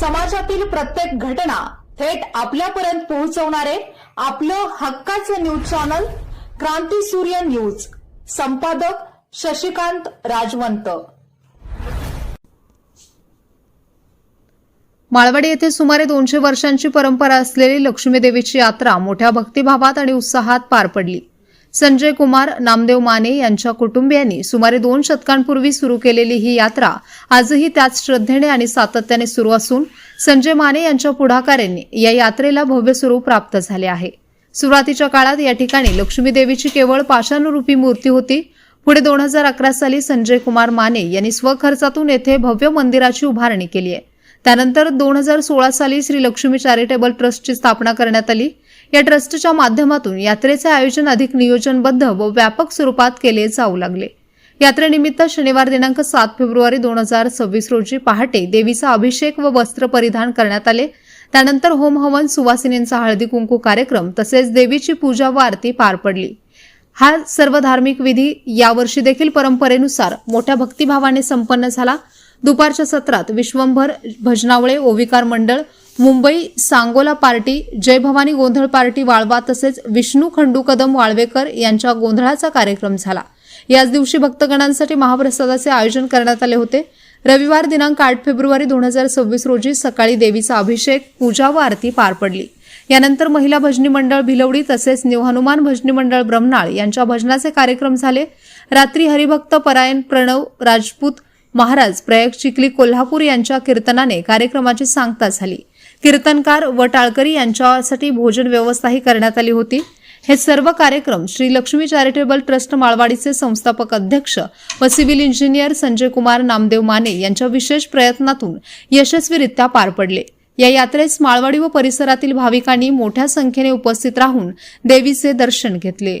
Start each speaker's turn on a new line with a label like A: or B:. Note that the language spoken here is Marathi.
A: समाजातील प्रत्येक घटना थेट आपल्यापर्यंत पोहोचवणारे आपलं हक्काचं न्यूज चॅनल क्रांती सूर्य न्यूज संपादक शशिकांत राजवंत.
B: माळवाडी येथे सुमारे दोनशे वर्षांची परंपरा असलेली लक्ष्मी देवीची यात्रा मोठ्या भक्तिभावात आणि उत्साहात पार पडली. संजय कुमार नामदेव माने यांच्या कुटुंबियांनी सुमारे दोन शतकांपूर्वी सुरू केलेली ही यात्रा आजही त्याच श्रद्धेने आणि सातत्याने सुरू असून संजय माने यांच्या पुढाकारांनी या यात्रेला भव्य स्वरूप प्राप्त झाले आहे. सुरुवातीच्या काळात या ठिकाणी लक्ष्मी देवीची केवळ पाषाणरूपी मूर्ती होती. पुढे दोन हजार अकरा साली संजय कुमार माने यांनी स्वखर्चातून येथे भव्य मंदिराची उभारणी केली आहे. त्यानंतर दोन हजार सोळा साली श्री लक्ष्मी चॅरिटेबल ट्रस्टची स्थापना करण्यात आली. या ट्रस्टच्या माध्यमातून यात्रेचे आयोजन अधिक नियोजनबद्ध व व्यापक स्वरूपात केले जाऊ लागले. यात्रेनिमित्त शनिवार दिनांक सात फेब्रुवारी दोन हजार सव्वीस रोजी पहाटे देवीचा अभिषेक व वस्त्र परिधान करण्यात आले. त्यानंतर होम हवन सुवासिनींचा हळदी कुंकू कार्यक्रम तसेच देवीची पूजा व आरती पार पडली. हा सर्व धार्मिक विधी यावर्षी देखील परंपरेनुसार मोठ्या भक्तिभावाने संपन्न झाला. दुपारच्या सत्रात विश्वंभर भजनावळे ओविकार मंडळ मुंबई सांगोला पार्टी जय भवानी गोंधळ पार्टी वाळवा तसेच विष्णू खंडू कदम वाळवेकर यांच्या गोंधळाचा कार्यक्रम झाला. याच दिवशी भक्तगणांसाठी महाप्रसादाचे आयोजन करण्यात आले होते. रविवार दिनांक आठ फेब्रुवारी दोन हजार सव्वीस रोजी सकाळी देवीचा अभिषेक पूजा व आरती पार पडली. यानंतर महिला भजनी मंडळ भिलवडी तसेच न्यू हनुमान भजनी मंडळ ब्रह्मनाळ यांच्या भजनाचे कार्यक्रम झाले. रात्री हरिभक्त परायण प्रणव राजपूत महाराज प्रयाग चिखली कोल्हापूर यांच्या कीर्तनाने कार्यक्रमाची सांगता झाली. कीर्तनकार व टाळकरी यांच्यासाठी भोजन व्यवस्थाही करण्यात आली होती. हे सर्व कार्यक्रम श्री लक्ष्मी चॅरिटेबल ट्रस्ट माळवाडीचे संस्थापक अध्यक्ष व सिव्हिल इंजिनियर संजय कुमार नामदेव माने यांच्या विशेष प्रयत्नातून यशस्वीरित्या पार पडले. या यात्रेस माळवाडी व परिसरातील भाविकांनी मोठ्या संख्येने उपस्थित राहून देवीचे दर्शन घेतले.